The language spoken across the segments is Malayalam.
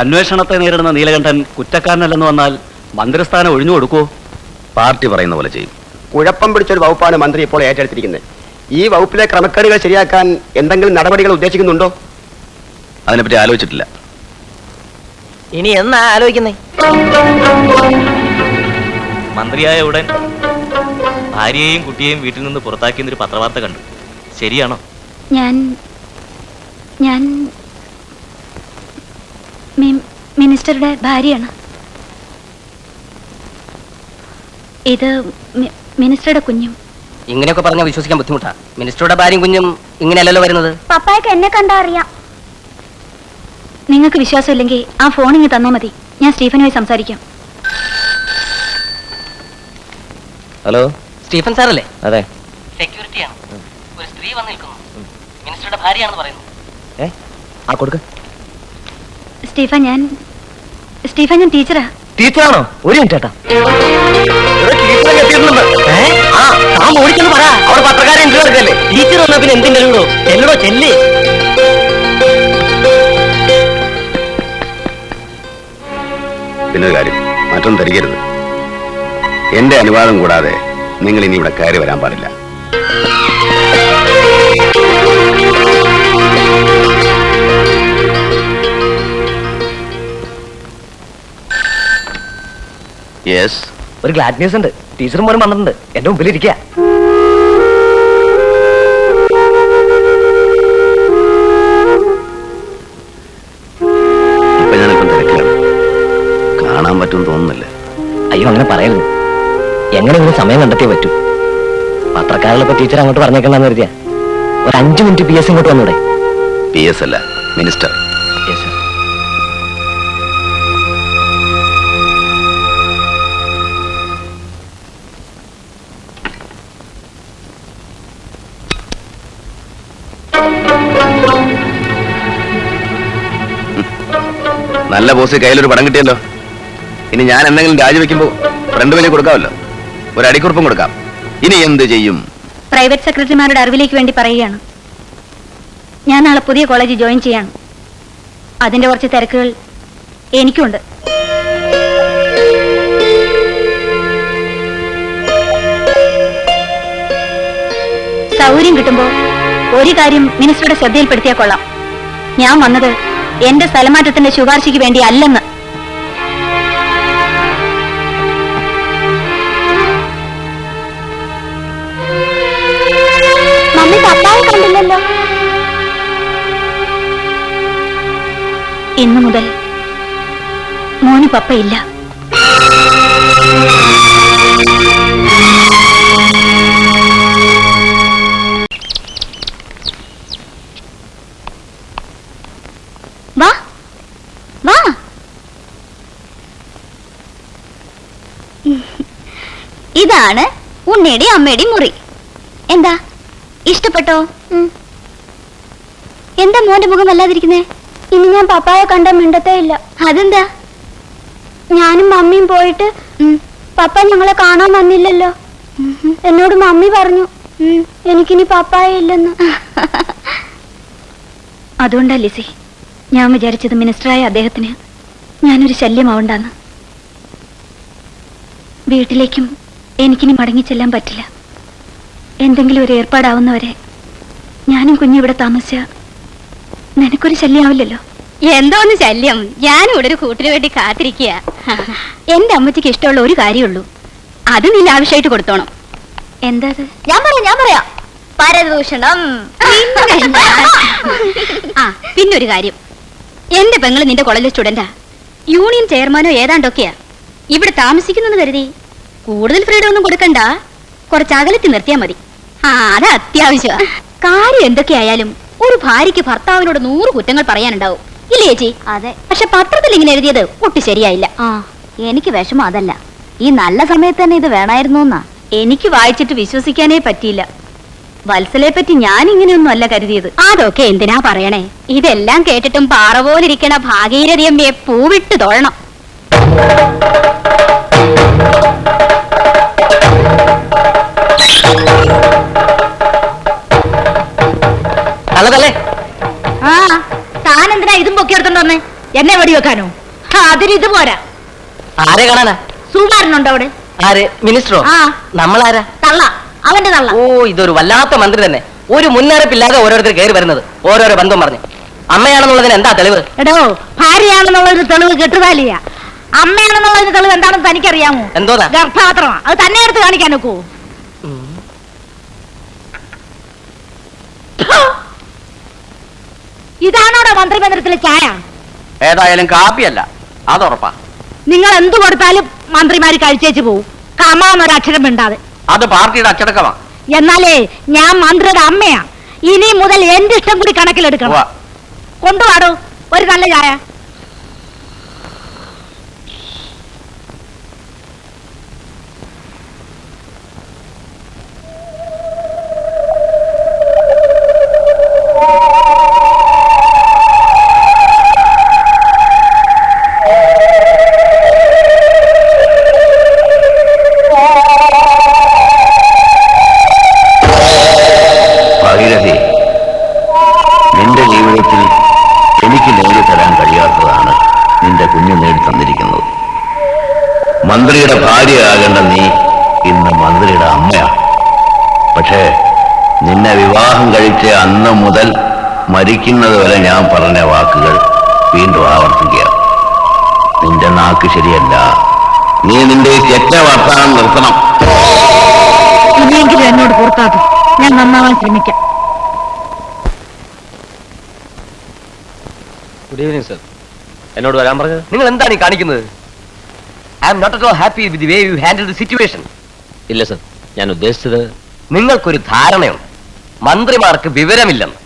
അന്വേഷണത്തെ നേരിടുന്ന നീലകണ്ഠൻ കുറ്റക്കാരനല്ലെന്ന് വന്നാൽ മന്ത്രിസ്ഥാനം ഒഴിഞ്ഞു കൊടുക്കൂ. പാർട്ടി പറയുന്ന പോലെ ചെയ്യും. കുഴപ്പം പിടിച്ചൊരു വകുപ്പാണ് മന്ത്രി ഇപ്പോൾ ഏറ്റെടുത്തിരിക്കുന്നത്. ഈ വകുപ്പിലെ ക്രമക്കേടുകൾ ശരിയാക്കാൻ എന്തെങ്കിലും നടപടികൾ ഉദ്ദേശിക്കുന്നുണ്ടോ? അതിനെപ്പറ്റി ആലോചിച്ചിട്ടില്ല. ഇനി എന്നാ ആലോചിക്കുന്നേ? മന്ത്രിയായ ഉടൻ ഭാര്യയെയും കുട്ടിയെയും വീട്ടിൽ നിന്ന് പുറത്താക്കിയെന്നൊരു പത്രവാർത്ത കണ്ടു. ശരിയാണോ? ഞാൻ ഞാൻ മിനിസ്റ്ററുടെ ഭാര്യയാണ്. ഇത് മിനിസ്റ്ററുടെ കുഞ്ഞും. ഇങ്ങനെയൊക്കെ പറഞ്ഞാൽ വിശ്വസിക്കാൻ ബുദ്ധിമുട്ടാ. മിനിസ്റ്ററുടെ ഭാര്യയും കുഞ്ഞും ഇങ്ങനെയല്ലല്ലോ വരുന്നത്? പപ്പായ്ക്ക് എന്നെ കണ്ടാ അറിയാം. നിങ്ങൾക്ക് വിശ്വാസമില്ലെങ്കിൽ ആ ഫോൺ ഇങ്ങ് തന്നാ മതി. ഞാൻ സ്റ്റീഫനുമായി സംസാരിക്കാം. ഹലോ? സ്റ്റീഫൻ സാറല്ലേ? അതെ. സെക്യൂരിറ്റിയാണ് ഒരു സ്ത്രീ വന്നിരിക്കുന്നു. മിനിസ്റ്ററുടെ ഭാര്യയാണെന്ന് പറയുന്നു. ഏ? ആ കൊടുക്ക. സ്റ്റീഫൻ ഞാൻ സ്റ്റീഫൻ ഞാൻ ടീച്ചറാ. ടീച്ചറാണോ? ഒരു മിനിറ്റ് ചേട്ടാ ഓടിച്ചെന്ന് പറ. അവിടെ പത്രക്കാരൻ ഇന്റർവ്യൂ എടുക്കല്ലേ ടീച്ചർ വന്നാ പിന്നെ ചെല്ലടോ ചെല്ലേ. പിന്നെ ഒരു കാര്യം മറ്റൊന്നും ധരിക്കരുത്. എന്റെ അനുവാദം കൂടാതെ നിങ്ങൾ ഇനി ഇവിടെ കയറി വരാൻ പാടില്ല. യെസ് ഒരു ഗ്ലാഡ് ന്യൂസ് ഉണ്ട്. ടീച്ചറും പോലും വന്നിട്ടുണ്ട്. എന്റെ മുമ്പിൽ ഇരിക്കുക ഇപ്പൊ ഞാനിപ്പം തിരക്കിലാണ്. കാണാൻ പറ്റുമെന്ന് തോന്നുന്നില്ല. അയ്യോ അങ്ങനെ പറയരുത്. എങ്ങനെയെങ്കിലും സമയം കണ്ടെത്തിയേ പറ്റൂ? പത്രക്കാരിലിപ്പോ ടീച്ചർ അങ്ങോട്ട് പറഞ്ഞേക്കണ്ടെന്ന് കരുതിയ. ഒരു അഞ്ചു മിനിറ്റ് പി എസ് ഇങ്ങോട്ട് വന്നൂടെ? പി എസ് അല്ല മിനിസ്റ്റർ നല്ല ബോസ് കയ്യിലൊരു പടം കിട്ടിയല്ലോ. ഇനി ഞാൻ എന്തെങ്കിലും രാജിവെക്കുമ്പോ ഫ്രണ്ട് വലിയ കൊടുക്കാമല്ലോ. ഒരു അടിക്കുറിപ്പും കൊടുക്കാം. ഇനി എന്ത് ചെയ്യും? പ്രൈവറ്റ് സെക്രട്ടറിമാരുടെ അറിവിലേക്ക് വേണ്ടി പറയുകയാണ്. ഞാൻ നാളെ പുതിയ കോളേജിൽ ജോയിൻ ചെയ്യാണ്. അതിന്റെ കുറച്ച് തിരക്കുകൾ എനിക്കുണ്ട്. സൗകര്യം കിട്ടുമ്പോ ഒരു കാര്യം മിനിസ്റ്ററുടെ ശ്രദ്ധയിൽപ്പെടുത്തിയാൽ കൊള്ളാം. ഞാൻ വന്നത് എന്റെ സ്ഥലമാറ്റത്തിന്റെ ശുപാർശയ്ക്ക് വേണ്ടി അല്ലെന്ന്. മമ്മി പപ്പായെ കണ്ടില്ലല്ലോ. ഇന്നു മുതൽ മോന് പപ്പയില്ല. ഇതാണ് ഉണ്ണിയുടെ അമ്മയുടെ മുറി. എന്താ? ഇഷ്ടപ്പെട്ടോ? എന്താ മോന്റെ മുഖം വല്ലാതിരിക്കുന്നേ? ഇനി ഞാൻ പപ്പായെ കണ്ട മിണ്ടത്തേ ഇല്ല. അതെന്താ? ഞാനും മമ്മിയും പോയിട്ട് പപ്പ ഞങ്ങളെ കാണാൻ വന്നില്ലല്ലോ. എന്നോട് മമ്മി പറഞ്ഞു എനിക്കിനി പപ്പായ ഇല്ലെന്ന്. അതുകൊണ്ടാ ലിസി ഞാൻ വിചാരിച്ചത് മിനിസ്റ്ററായ അദ്ദേഹത്തിന് ഞാനൊരു ശല്യമാവണ്ടെന്ന്. വീട്ടിലേക്കും എനിക്കിനി മടങ്ങിച്ചെല്ലാൻ പറ്റില്ല. എന്തെങ്കിലും ഒരു ഏർപ്പാടാവുന്നവരെ ഞാനും കുഞ്ഞു ഇവിടെ താമസിച്ച നിനക്കൊരു ശല്യമാവില്ലല്ലോ എന്തോന്ന് ശല്യം? ഞാനും ഇവിടെ ഒരു കൂട്ടിന് വേണ്ടി കാത്തിരിക്കുക എന്റെ അമ്മച്ചിക്ക് ഇഷ്ടമുള്ള ഒരു കാര്യമുള്ളൂ. അത് നീ ആവശ്യമായിട്ട് കൊടുത്തോണം. എന്താ ഞാൻ പറയാം ഞാൻ പറയാം. പരദൂഷണം. ആ പിന്നെ ഒരു കാര്യം. എന്റെ പെങ്ങൾ നിന്റെ കോളേജിലെ സ്റ്റുഡന്റാ യൂണിയൻ ചെയർമാനോ ഏതാണ്ടൊക്കെയാ. ഇവിടെ താമസിക്കുന്നെന്ന് കരുതി കൂടുതൽ ഫ്രീഡം ഒന്നും കൊടുക്കണ്ട. കുറച്ച് അകലത്തി നിർത്തിയാ മതി. ആ അത് അത്യാവശ്യമാ കാര്യം എന്തൊക്കെയായാലും ഒരു ഭാര്യക്ക് ഭർത്താവിനോട് നൂറ് കുറ്റങ്ങൾ പറയാനുണ്ടാവും. ഇല്ലേ ചേച്ചി? അതെ. പക്ഷെ പത്രത്തിൽ ഇങ്ങനെ എഴുതിയത് ഒട്ടും ശരിയായില്ല. ആ എനിക്ക് വിഷമം അതല്ല. ഈ നല്ല സമയത്ത് തന്നെ ഇത് വേണമായിരുന്നു എന്നാ. എനിക്ക് വായിച്ചിട്ട് വിശ്വസിക്കാനേ പറ്റിയില്ല. വത്സലെ പറ്റി ഞാൻ ഇങ്ങനെയൊന്നും അല്ല കരുതിയത്. അതൊക്കെ എന്തിനാ പറയണേ? ഇതെല്ലാം കേട്ടിട്ടും പാറ പോലിരിക്കണ ഭാഗീരഥി അമ്മയെ പൂവിട്ട് തൊഴണം. എന്നെ വെടിവെക്കാനോ? അതിന് അതിനിത് പോരാ. ആരെ കാണാനാ? സുകുമാരനുണ്ടോ അവിടെ? ആര്? മിനിസ്റ്ററോ? ആ. നമ്മളാരാ? തള്ള. അവന്റെ തള്ള. ഓ ഇതൊരു വല്ലാത്ത മന്ത്രി തന്നെ. ഒരു മുന്നറിയിപ്പില്ലാതെ ഓരോരുത്തർ കയറി വരുന്നത്. ഓരോരോ ബന്ധം പറഞ്ഞു. അമ്മയാണെന്നുള്ളതിന് എന്താ തെളിവ്? എടോ ഭാര്യയാണെന്നുള്ളൊരു തെളിവ് കെട്ടുതാലിയ ഒരു തെളിവ് എന്താണെന്ന് തനിക്കറിയാമോ? എന്തോന്നാ? ഗർഭപാത്രമാ അത് തന്നെ എടുത്ത് കാണിക്കാൻ നോക്കൂ. ഇതാണോടോ മന്ത്രിമന്ദിരത്തിലെ ചായ? ഏതായാലും കാപ്പിയല്ല. അതുറപ്പാ. നിങ്ങൾ എന്തു കൊടുത്താലും മന്ത്രിമാര് കഴിച്ചേച്ചു പോവും. കമാന്നൊരക്ഷരം മിണ്ടാതെ. അത് പാർട്ടിയുടെ അച്ചടക്കമാ. എന്നാലേ ഞാൻ മന്ത്രിയുടെ അമ്മയാ. ഇനി മുതൽ എന്റെ ഇഷ്ടം കൂടി കണക്കിലെടുക്കണം. കൊണ്ടുപാടോ ഒരു നല്ല ചായ. പക്ഷേ നിന്നെ വിവാഹം കഴിച്ച അന്ന് മുതൽ മരിക്കുന്നത് വരെ ഞാൻ പറഞ്ഞ വാക്കുകൾ വീണ്ടും ആവർത്തിക്കുക. നിന്റെ നാക്ക് ശരിയല്ല. നീ നിന്റെ ഈ തെറ്റ വർത്താനം നിർത്തണം. ഇനിയെങ്കിലും എന്നോട് പുറത്താക്കും ഞാൻ നന്നാവാൻ ശ്രമിക്കാം. ഗുഡ് ഈവനിങ് സർ എന്നോട് വരാൻ പറഞ്ഞത്? നിങ്ങൾ എന്താണ് ഈ കാണിക്കുന്നത്? I'm not at all happy with the way you handle the situation ഇല്ല സർ ഞാൻ ഉദ്ദേശിച്ചത് നിങ്ങൾക്കൊരു ധാരണയുണ്ട്. മന്ത്രിമാർക്ക് വിവരമില്ലെന്ന്.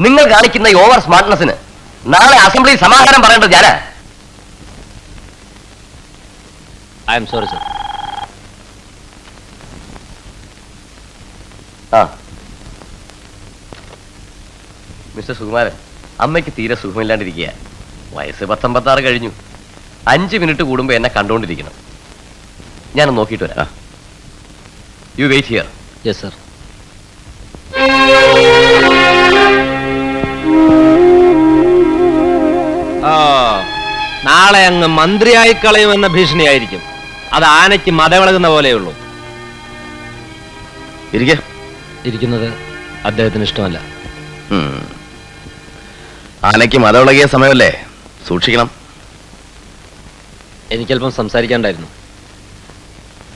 നിങ്ങൾ കാണിക്കുന്ന ഈ ഓവർ സ്മാർട്ട്നെസ്സിന് നാളെ അസംബ്ലി സമാധാനം പറയേണ്ടത് ഞാനാ. ഐ എം സോറി സർ ആ. മിസ്റ്റർ സുകുമാരൻ അമ്മയ്ക്ക് തീരെ സുഖമില്ലാണ്ടിരിക്കുക വയസ്സ് പത്തൊമ്പത്താറ് കഴിഞ്ഞു. അഞ്ച് മിനിറ്റ് കൂടുമ്പോ എന്നെ കണ്ടുകൊണ്ടിരിക്കണം ഞാൻ നോക്കിയിട്ട് വരാം. You wait here yes sir നാളെ അങ്ങ് മന്ത്രിയായി കളയുമെന്ന ഭീഷണിയായിരിക്കും. അത് ആനയ്ക്ക് മതവിളകുന്ന പോലെയുള്ളൂ. ഇരിക്കെ. ഇരിക്കുന്നത് അദ്ദേഹത്തിന് ഇഷ്ടമല്ല. ആനയ്ക്ക് മതവിളകിയ സമയമല്ലേ? സൂക്ഷിക്കണം. എനിക്കല്പം സംസാരിക്കാണ്ടായിരുന്നു.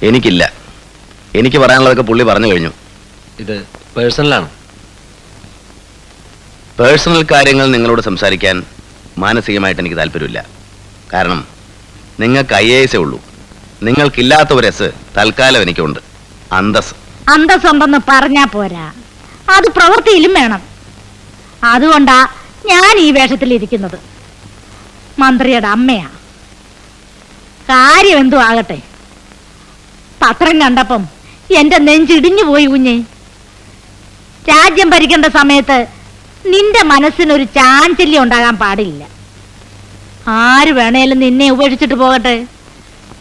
എനിക്കില്ല. എനിക്ക് പറയാനുള്ളതൊക്കെ പുള്ളി പറഞ്ഞു കഴിഞ്ഞു. ഇത് പേഴ്സണലാണ്. പേഴ്സണൽ കാര്യങ്ങൾ നിങ്ങളോട് സംസാരിക്കാൻ മാനസികമായിട്ട് എനിക്ക് താല്പര്യമില്ല. കാരണം നിങ്ങൾക്ക് ഐ എ എസേ ഉള്ളൂ. നിങ്ങൾക്കില്ലാത്ത ഒരു എസ് തൽക്കാലം എനിക്കുണ്ട്. അന്തസ് അന്തസ്സുണ്ടെന്ന് പറഞ്ഞാ പോരാ. അത് പ്രവൃത്തിയിലും വേണം. അതുകൊണ്ടാ ഞാൻ ഈ വേഷത്തിൽ ഇരിക്കുന്നത്. മന്ത്രിയുടെ അമ്മയാ. കാര്യം എന്തു ആകട്ടെ. പത്രം കണ്ടപ്പം എന്റെ നെഞ്ചിടിഞ്ഞു പോയി കുഞ്ഞെ. രാജ്യം ഭരിക്കേണ്ട സമയത്ത് നിന്റെ മനസ്സിനൊരു ചാഞ്ചല്യം ഉണ്ടാകാൻ പാടില്ല. ആര് വേണേലും നിന്നെ ഉപേക്ഷിച്ചിട്ട് പോകട്ടെ.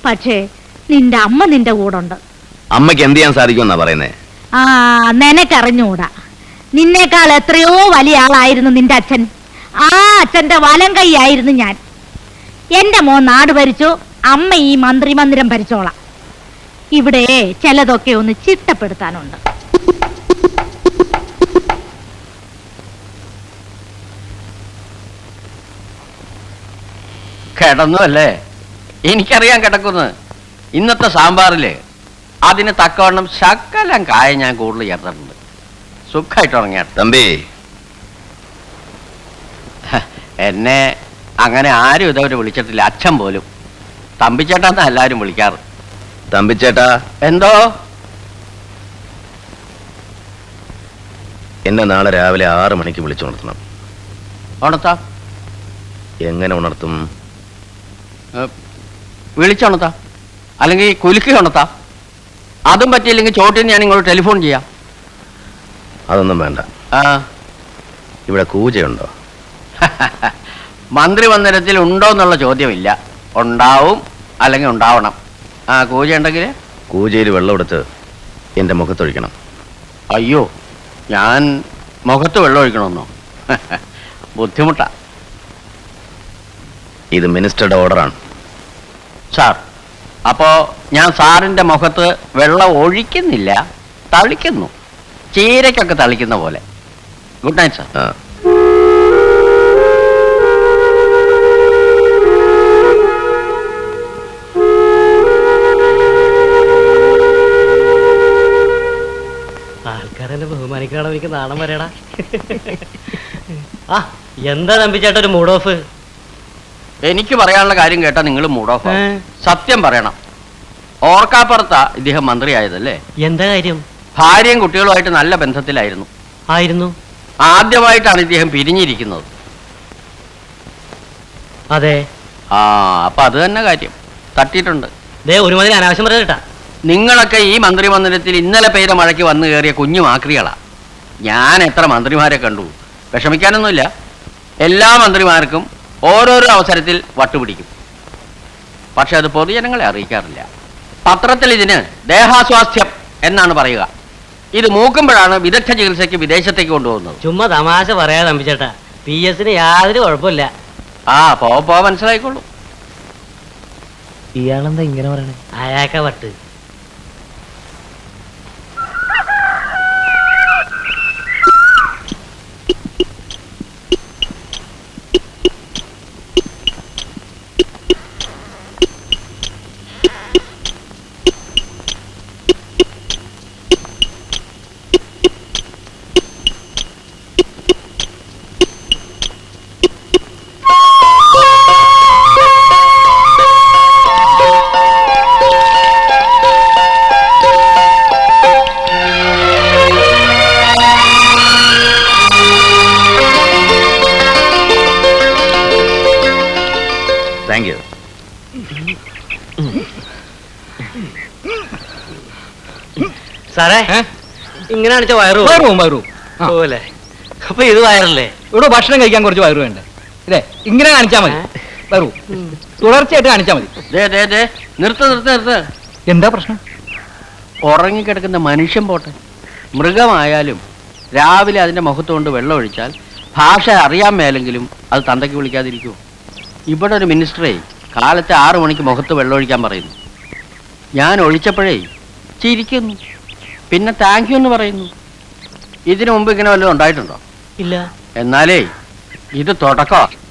പക്ഷേ നിന്റെ അമ്മ നിന്റെ കൂടെ ഉണ്ട് അമ്മയ്ക്ക് എന്ത് ചെയ്യാൻ സാധിക്കുമെന്നാ പറയുന്നേ? ആ നിനക്കറിഞ്ഞൂടാ. നിന്നേക്കാൾ എത്രയോ വലിയ ആളായിരുന്നു നിന്റെ അച്ഛൻ. ആ അച്ഛന്റെ വലം കൈയായിരുന്നു ഞാൻ. എന്റെ മോൻ നാട് ഭരിച്ചു അമ്മ ഈ മന്ത്രി മന്ദിരം ഭരിച്ചോളാം. ഇവിടെ ചിലതൊക്കെ ഒന്ന് ചിട്ടപ്പെടുത്താനുണ്ട്. കിടന്നു അല്ലേ എനിക്കറിയാൻ കിടക്കുന്നത് ഇന്നത്തെ സാമ്പാറിൽ അതിന് തക്കവണ്ണം ശക്കലം കായ ഞാൻ കൂടുതൽ ചേർത്തിട്ടുണ്ട്. സുഖമായിട്ട് ഉറങ്ങിയ. തമ്പി. എന്നെ അങ്ങനെ ആരും ഇതവരെ വിളിച്ചിട്ടില്ല. അച്ഛൻ പോലും. തമ്പിച്ചേട്ടാന്ന് എല്ലാവരും വിളിക്കാറ്? തമ്പിച്ചേട്ടാ എന്തോ? എന്നെ നാളെ രാവിലെ ആറ് മണിക്ക് വിളിച്ചുണർത്തണം ഉണർത്താം. എങ്ങനെ ഉണർത്തും? വിളിച്ചുണർത്താം അല്ലെങ്കിൽ കുലുക്കി ഉണർത്താം. അതും പറ്റിയില്ലെങ്കിൽ ചോട്ടിന് ഞാൻ ഇങ്ങോട്ട് ടെലിഫോൺ ചെയ്യാം. അതൊന്നും വേണ്ട. ആ. ഇവിടെ കൂജയുണ്ടോ? മന്ത്രി മന്ദിരത്തിൽ ഉണ്ടോ എന്നുള്ള ചോദ്യമില്ല. ഉണ്ടാവും അല്ലെങ്കിൽ ഉണ്ടാവണം. ആ കൂജ ഉണ്ടെങ്കിൽ കൂജയിൽ വെള്ളം എടുത്ത് എന്റെ മുഖത്തൊഴിക്കണം. അയ്യോ ഞാൻ മുഖത്ത് വെള്ളം ഒഴിക്കണമെന്നോ? ബുദ്ധിമുട്ടാ. ഇത് മിനിസ്റ്ററുടെ ഓർഡറാണ്. സാർ അപ്പോ ഞാൻ സാറിന്റെ മുഖത്ത് വെള്ളം ഒഴിക്കുന്നില്ല തളിക്കുന്നു. ചീരക്കൊക്കെ തളിക്കുന്ന പോലെ. Good night sir. ബഹുമാനിക്കണം എനിക്ക് നാണം വരേടാ. ആ എന്താ നമ്പിച്ചേട്ട ഒരു മൂഡ് ഓഫ് എനിക്ക് പറയാനുള്ള കാര്യം കേട്ടാ നിങ്ങൾ മൂഡ് ഓഫ് സത്യം പറയണം. ഓർക്കാപ്പുറത്താ ഇദ്ദേഹം മന്ത്രിയായതല്ലേ? എന്താ കാര്യം? ഭാര്യയും കുട്ടികളുമായിട്ട് നല്ല ബന്ധത്തിലായിരുന്നു. ആയിരുന്നു? ആദ്യമായിട്ടാണ് ഇദ്ദേഹം പിരിഞ്ഞിരിക്കുന്നത്. അതെ. ആ അപ്പൊ അത് തന്നെ കാര്യം. തട്ടിയിട്ടുണ്ട്. ഒരുമാതിരി അനാവശ്യം പറയട്ടാ നിങ്ങളൊക്കെ ഈ മന്ത്രിമന്ദിരത്തിൽ ഇന്നലെ പെയ്ത മഴയ്ക്ക് വന്നു കയറിയ കുഞ്ഞു മാക്രികളാ ഞാൻ എത്ര മന്ത്രിമാരെ കണ്ടു? വിഷമിക്കാനൊന്നുമില്ല. എല്ലാ മന്ത്രിമാർക്കും ഓരോരോ അവസരത്തിൽ വട്ടുപിടിക്കും. പക്ഷെ അത് പൊതുജനങ്ങളെ അറിയിക്കാറില്ല. പത്രത്തിൽ ഇതിന് ദേഹാസ്വാസ്ഥ്യം എന്നാണ് പറയുക. ഇത് മൂക്കുമ്പോഴാണ് വിദഗ്ധ ചികിത്സയ്ക്ക് വിദേശത്തേക്ക് കൊണ്ടുപോകുന്നത്. ചുമ്മാ തമാശ പറയാ തമ്പിച്ചേട്ടാ. പി എസിന് യാതൊരു കുഴപ്പമില്ല. ആ പോ മനസ്സിലായിക്കോളൂ. ഇയാളെന്താ ഇങ്ങനെ പറയണേ? അയാക്ക വട്ട്. താങ്ക് യു സാറേ ഇങ്ങനെ കാണിച്ച വയറു വയറും വയറും പോലെ അപ്പൊ ഇത് വയറല്ലേ? ഇവിടെ ഭക്ഷണം കഴിക്കാൻ കുറച്ച് വയറു വേണ്ട? ഇല്ലേ ഇങ്ങനെ കാണിച്ചാൽ മതി. വയറു തുടർച്ചയായിട്ട് കാണിച്ചാൽ മതി. നിർത്ത നിർത്ത നിർത്ത നിർത്ത് നിർത്ത് നിർത്ത്. എന്താ പ്രശ്നം? ഉറങ്ങിക്കിടക്കുന്ന മനുഷ്യൻ പോട്ടെ. മൃഗമായാലും രാവിലെ അതിന്റെ മുഖത്തുകൊണ്ട് വെള്ളം ഒഴിച്ചാൽ ഭാഷ അറിയാൻ മേലെങ്കിലും അത് തന്തയ്ക്ക് വിളിക്കാതിരിക്കുമോ ഇവിടെ ഒരു മിനിസ്റ്ററേ കാലത്തെ ആറു മണിക്ക് മുഖത്ത് വെള്ളം ഒഴിക്കാൻ പറയുന്നു. ഞാൻ ഒഴിച്ചപ്പോഴേ ചിരിക്കുന്നു. പിന്നെ താങ്ക് യു എന്ന് പറയുന്നു. ഇതിനു മുമ്പ് ഇങ്ങനെ വല്ലതും ഉണ്ടായിട്ടുണ്ടോ? ഇല്ല. എന്നാലേ ഇത് തുടക്കമാണ്